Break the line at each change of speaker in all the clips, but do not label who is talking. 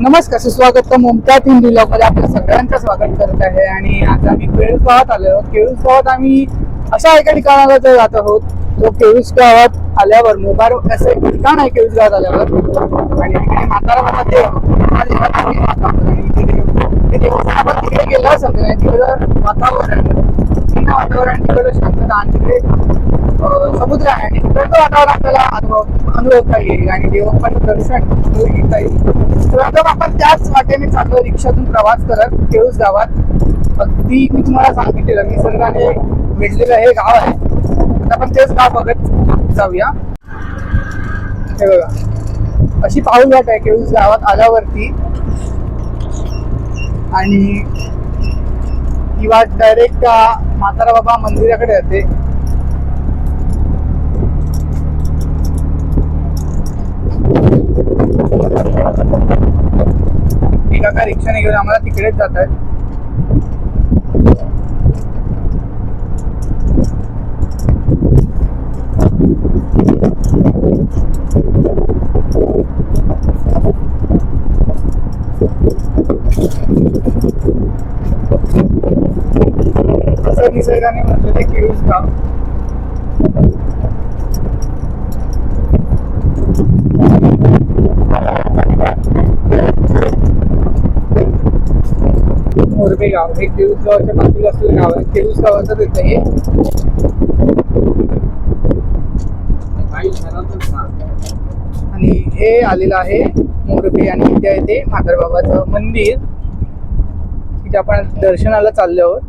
नमस्कार सुस्वागत मुमताज हिंदी मध्ये आपलं सगळ्यांचं स्वागत करत आहे आणि आज आम्ही केळूस गावात आलो आहोत केळूस गावात आम्ही अशा एका ठिकाणाला तर जात आहोत. तो केळूस गावात आल्यावर मोबार असं एक ठिकाण आहे केळूस गावात आल्यावर. आणि तिकडे म्हातारा मला ते तिकडे गेला समजा तिकडं वातावरण वातावरण तिकडं शांतता आणि तिकडे समुद्र आहे. वातावरण आपल्याला अनुभव अनुभवता येईल आणि देवाचं दर्शन घेता येईल तर आता आपण त्याच वाटेने चाललो रिक्षातून प्रवास करत केळूस गावात. अगदी मी तुम्हाला सांगितलेलं निसर्गाने भेटलेलं हे गाव आहे. आता आपण तेच गाव बघत जाऊया. हे बघा. अशी पाऊल वाट आहे केळूस गावात आल्यावरती. आणि ही वाट डायरेक्ट त्या म्हातारा बाबा मंदिराकडे जाते एक काका रिक्षाने घेऊन आम्हाला तिकडेच जात आहेत. निसर्गाने म्हटलं ते केळूस गाव मोरबे गाव. हे केळूस गावाच्या बाजूला असलेलं गाव आहे. केळूस गावाचं येतं हे. आणि हे आलेलं आहे मोरबी आणि इथे आहे ते म्हातारबाबाचं मंदिर. तिथे आपण दर्शनाला चाललो आहोत.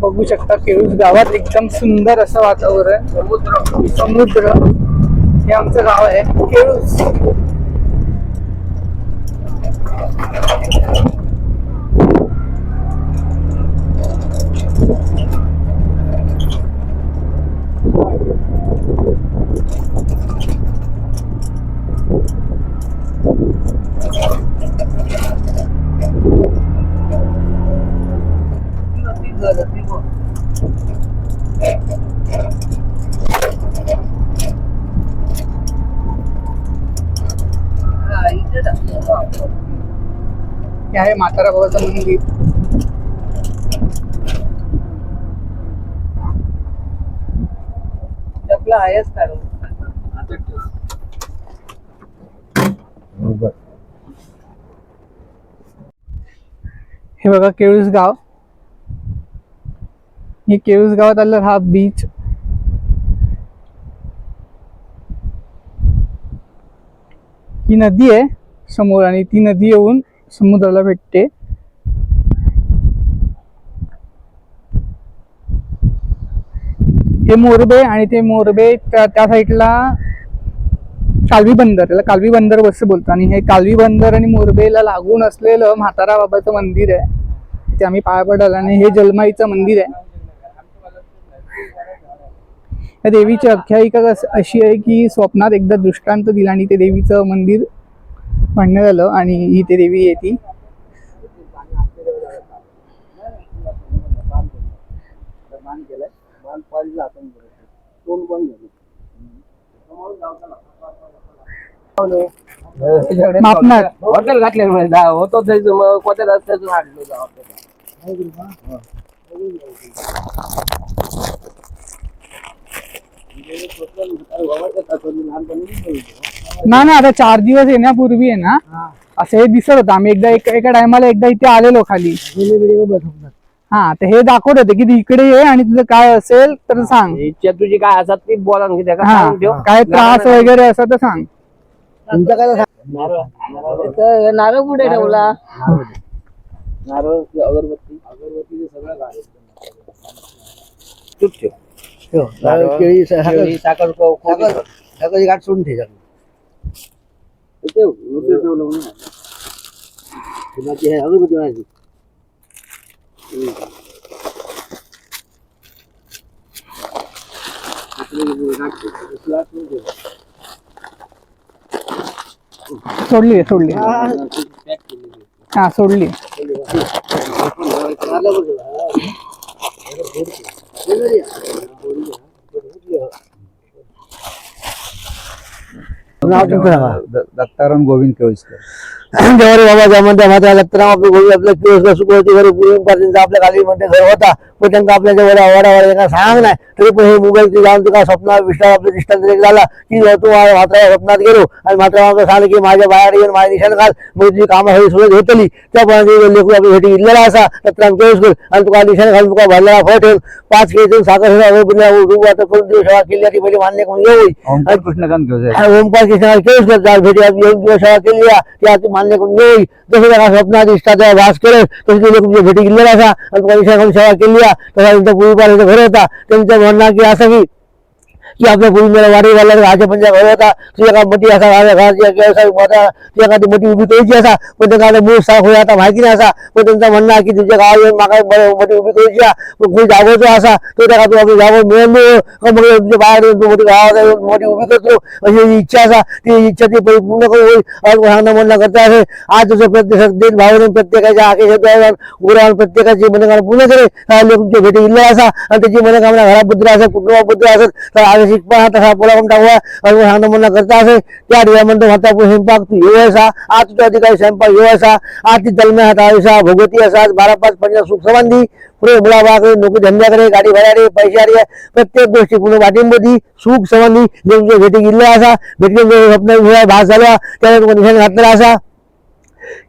बघू शकता केळूस गावात एकदम सुंदर असं वातावरण. समुद्र. समुद्र. हे आमचं गाव आहे केळूस हे आहे म्हातारा बाबाचं मंदिर आपलं आहेच काय हे बघा केळूस गाव. हे केळूस गावात आलं हा बीच ही नदी आहे समोर आणि ती नदी येऊन समुद्राला भेटते. हे मोरबे आणि ते मोरबे त्या त्या साईडला कालवी बंदर त्याला कालवी बंदर असं बोलतो. आणि हे कालवी बंदर आणि मोरबेला लागून असलेलं म्हातारा बाबाचं मंदिर आहे. ते आम्ही पाया पडलं आणि हे जलमाईचं मंदिर आहे. या देवीची आख्यायिका अशी आहे की स्वप्नात एकदा दृष्टांत दिला आणि ते देवीचं मंदिर बांधण्यात झालं आणि ही ते देवी आहे ती मापनात
हॉटेल घातले होतो कोणत्या रस्त्यातून आणलो जा
ना ना आता चार दिवस येण्यापूर्वी आहे ना असं हे दिसत होतं. आम्ही एकदा एक- एका टायमाला एकदा इथे आलेलो खाली. हा तर हे दाखवत होते की इकडे ये आणि तुझं काय असेल तर सांग.
इच्छा तुझी काय असतात ती बोला
हा काय त्रास वगैरे असं तर सांग.
नारळ. कुठे ठेवला? नारळ अगरबत्ती. अगरबत्ती सगळं काय चूप ठेव.
केळी
केळी, साखर को- कोबी.
साखर गाठ सोडून ठेवा
ते उशीर ठेवलं म्हणून.
कुणाची आहे अगरबत्ती माझी
सोडली सोडली
पॅक केलेली.
हा सोडली
नाव तुमचं सांगा
द- दत्ताराम गोविंद केळुसकर
जवारी बाबा जमन मात्र दत्तराम आपलं गोळी आपलं किंवा सुखवती घरी पूर्वी पर्यंत आपल्या खाली मध्ये घर होता पण त्यांना आपल्या जवळ वाडा वाडा सांग नाही तरी पण हे मोबाईल जाऊन तुका स्वप्न विष्णा आपलं दिष्टांत झाला की तू मात्र स्वप्नात गेलो आणि मात्र सांगितलं की माझ्या बाहेर येऊन माझ्या निशाण घाल मग तुझी कामं हवी सुरत होतली त्याप्रमाणे लेखू आपली भेटी इल्लेला असा दत्तराम केळुसकर आणि तुका निशाण घालून तुका भरलेला फळ ठेवून पाच केळी साखर आता करून देऊ सेवा केली ती पहिले मान्य करून
कृष्णकांत
आणि ओंकार कृष्णाला केळीच करतात भेटी येऊन दिवस सेवा केली ती आज मान्य करून येईल जसं त्याला स्वप्नात इष्टाचा भास केलं तसं तुझे भेटी गेलेला असा. आणि तुला विषयाकडून सेवा केली तसा त्यांचा पूर्वीपार घर होता. त्यांचं म्हणणार की असं की की आपल्या पूर्वी वाडी घालला राजा पंजा घर होता तुझ्या का मोठी असा राजा व्यवसाय मोठा तुझ्या का ती मोठी उभी करायची असा पण त्या गावाला मूळ साफ़ होया आता माहिती नाही असा पण त्यांचं म्हणणं की तुझ्या गावात येऊन मागा मोठी उभी कोणी जागोचा असा तो त्या का तू आपली जागो का मग तुझ्या बाहेर येऊन तू मोठी गावात येऊन मोठी उभी करतो अशी इच्छा असा ती इच्छा ती परिपूर्ण करू होईल आणि सांगणं म्हणणं करता आहे आज प्रत्येक दिन पूर्ण भेटी इल्ला असा आणि त्याची आवश्यक पण हा तसा पुरा पण टाकवा आणि सांगणं म्हणणं करता असे त्या ठिकाणी हाता स्वयंपाक तू येऊ असा आज तुझ्या अधिकारी स्वयंपाक येऊ असा आज ती दलम्या हात आयुषा भगवती असा बारा पाच पंचायत सुख संबंधी पुढे मुलाबाकडे नोकरी धंद्याकडे गाडी भाड्याकडे पैशाकडे प्रत्येक गोष्टी पूर्ण पाठिंबोधी सुख संबंधी नेमके भेटी गेले असा भेटी स्वप्न भास झाला त्याला निशाण घातलेला असा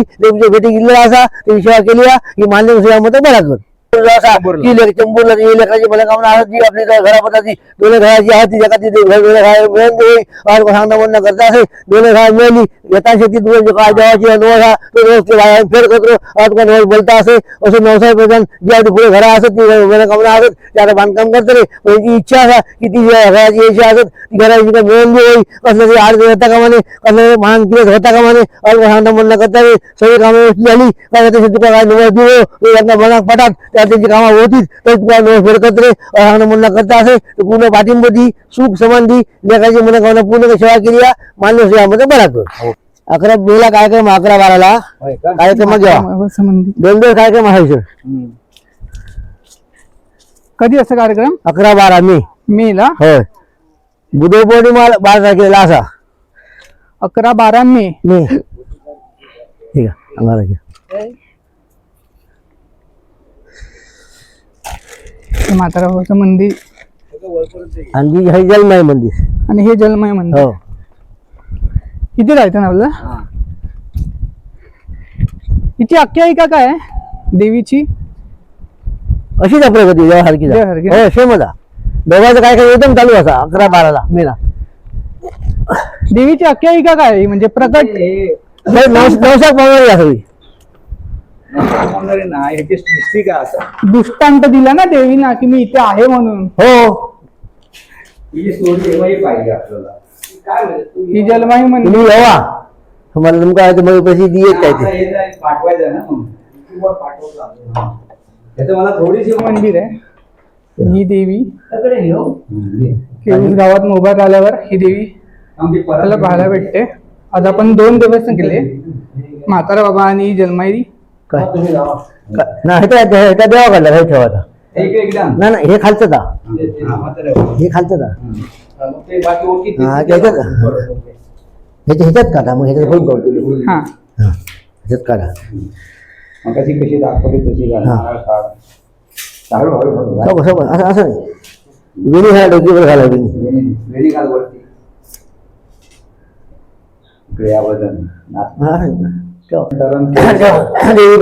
देवीच्या भेटी गेलेला असा त्याची सेवा केली आहे ही मान्य मत बरा कर चंबूरला जी लेकराची मनोकामना आहे जी आपली घरापताची दोन घराची आहे ती जगात दोन घर मिळून देईल आज सांगणं म्हणणं करता असेल दोन घर मिळाली येता शेती दोन काय देवाची नवस हा तो रोज ते बाहेर फेर करतो. आज कोण रोज बोलता असेल असं नवसाहेब प्रधान जी आपली पुढे घरा असत ती मनोकामना असत ते आता बांधकाम करते रे. पण याची इच्छा असा की ती घराची यायची असत. ती घराची काय मिळून देईल कसलं तरी आड होता कामाने. कसलं महान किरत होता कामाने. आज सांगणं म्हणणं करता सगळी कामं झाली. काय त्याची काय नवस देऊ यांना मनात पटात. त्या त्यांची कामं होतीच तर नवस फेर करते तर पूर्ण पाठिंबोधी सुख संबंधी लेखाची मनोकामना पूर्ण सेवा केली आहे मान्य सेवामध्ये बरा कर अकरा बेला कार्यक्रम अकरा बाराला कार्यक्रम घ्या
संबंधी
दोन दोन कार्यक्रम आहे सर.
कधी असं कार्यक्रम
अकरा बारा मे
मेला
होय बुध पौर्णिमा बारा तारखेला असा
अकरा बारा मे
मे ठीक आहे
बाबाचं मंदिर.
आणि हे जन्म मंदिर.
आणि हे जलमय मंदिर.
हो.
किती राहायचं ना आपलं. हिची आख्यायिका काय देवीची?
अशीच आहे. प्रगती देवासारखी
देवासारखी.
हो आहे. दोघांचा कार्यक्रम एकदम चालू असा अकरा बाराला मेला.
देवीची आख्यायिका काय? म्हणजे प्रकट
नवसाक पावणार सगळी
म्हणणारे ना ह्याची सृष्टी काय असं
दृष्टांत दिला ना देवीना की मी इथे आहे म्हणून.
हो.
ही स्टोरी तेव्हाही पाहिजे आपल्याला. काय म्हणजे तू
ही
तुम्ही येवा तुम्हाला तुमका आहे ते मग पैसे देत काय
आता
ते?
हे पाठवायचं ना पाठवतो. हा. त्याचं मला थोडीशी
मंदिर आहे. ही. देवी.
हे हो.
केळूस गावात मोबाईल आल्यावर ही देवी
आमची परत-
आपल्याला पाहायला भेटते. आज आपण दोन देवस्थान केले. म्हातारा बाबा आणि जलमाई
काय
तुम्ही?
नाही ह्याच्या ह्याच्या देवा काढला हे ठेवायचा
एक एकदम
नाही नाही हे खालचं दा
ते- ते म्हातारं.
हे खालचं दा
हम्म. मग ते बाकी ओळखीचे-
हा, त्याच्यात- ह्याच्या ह्याच्यात काढा मग ह्याच्यात फोन करतो
हा
हा ह्याच्यात काढा
मग कशी कशी दाखवली तशी घाल. काढ. हळू हळू हळू घाल.
सोबत सोबत असं असं नाही वेणी ह्या डोकीवर घाला वेणी
वेणी- वेणी घाल वरती इकडे या वजन. नाच.
हा, असं. देवी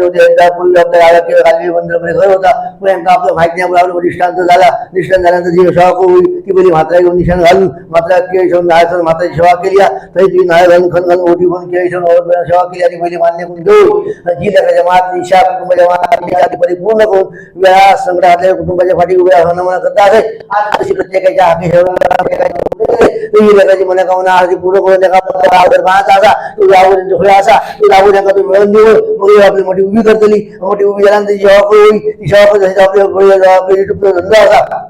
होती यांचा पूर्वी आपल्या गावात केवळ खाली मंदिरामध्ये घर होता. पण यांना आपलं माहिती नाही आपलं निष्ठांत झाला. निष्ठांत झाल्यानंतर जी सेवा होईल ती पहिली मात्रा घेऊन निशाण घालून मात्रा केळी ठेवून नाळाचं मात्राची सेवा केली. तरी ती नाळ घालून खण घालून ओटी पण केळी ठेवून ओळख सेवा केली. आणि पहिली मान्य करून देऊ जी लेखाच्या मात निशा कुटुंबाच्या मात परिपूर्ण करून वेळा संग्रहातल्या कुटुंबाच्या पाठी उभ्या करता आज तशी प्रत्येकाच्या हाती तुझी लेकराची मनोकामना आरती पूर्ण करून नका आवडत पाहता असा तुझ्या आवडीचे खुल्या असा तुझ्या आवडी नका तू मिळून देऊ मग ही आपली मोठी उभी करतली मोठी उभी झाल्यानंतर ती सेवा करू ती सेवा करून आपल्या आपल्या युट्यूबचा धंदा असा ते जाणून धंदा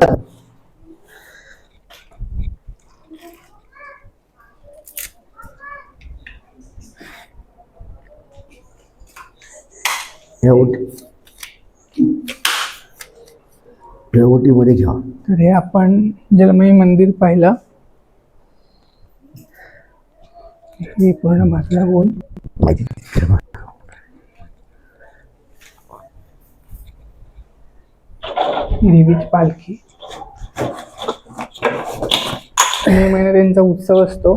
का? या ओटी या ओटीमध्ये घ्या.
तर हे आपण जलमयी मंदिर पाहिलं. ही पूर्ण बाजूला बोल देवीची पालखी. मे महिन्यात त्यांचा उत्सव असतो.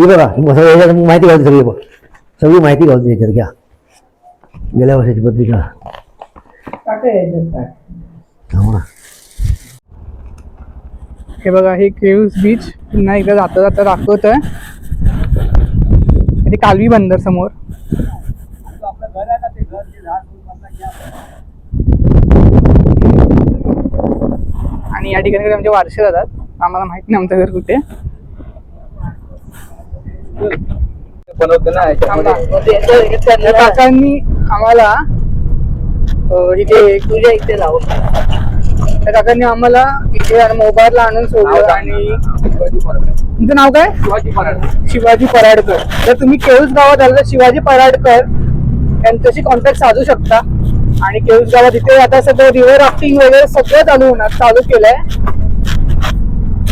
हे बघा मग सगळं याच्यात माहिती घालते सगळी बघ. सगळी माहिती घालते याच्यात घ्या. गेल्या वर्षाची पत्रिका. हो ना.
हे बघा हे केव्स बीच पुन्हा एकदा जाता जाता दाखवत आहे. कालवी बंदर समोर. आणि या ठिकाणी आमचे वारसे जातात आम्हाला माहीत नाही आमचं घर कुठे. काकांनी आम्हाला इथे तुझ्या इथे त्या काकांनी आम्हाला इथे मोबाईलला आणून सोडलं आणि. तुमचं नाव काय?
शिवाजी पराडकर.
शिवाजी पराडकर. जर तुम्ही केळूस गावात आलं तर शिवाजी पराडकर यांच्याशी कॉन्टॅक्ट साधू शकता. आणि केळूस गावात इथे आता सगळं रिव्हर राफ्टिंग वगैरे सगळं चालू होणार चालू केलंय.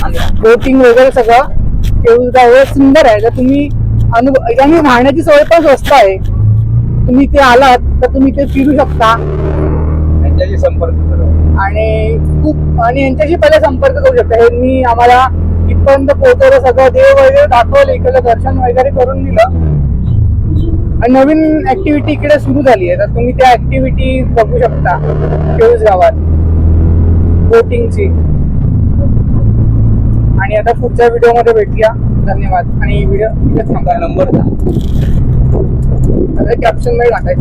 बोटिंग वगैरे सगळं गाव हे सुंदर आहे. जर तुम्ही अनुभव आणि राहण्याची सोय पण स्वस्त आहे. तुम्ही इथे आलात तर तुम्ही इथे फिरू शकता.
यांच्याशी संपर्क करा.
आणि खूप आणि यांच्याशी पहिले संपर्क करू शकता. यांनी आम्हाला इथपर्यंत पोहोचवलं सगळं. देव वगैरे दाखवलं इकडलं दर्शन वगैरे करून दिलं. आणि नवीन ऍक्टिव्हिटी इकडे सुरू झाली आहे. तर तुम्ही त्या ऍक्टिव्हिटी बघू शकता. केळूस गावात. बोटिंगची. आणि आता पुढच्या व्हिडिओमध्ये भेटूया. धन्यवाद. आणि व्हिडिओ थांबा
नंबर द्या.
कॅप्शनमध्ये टाकायचं.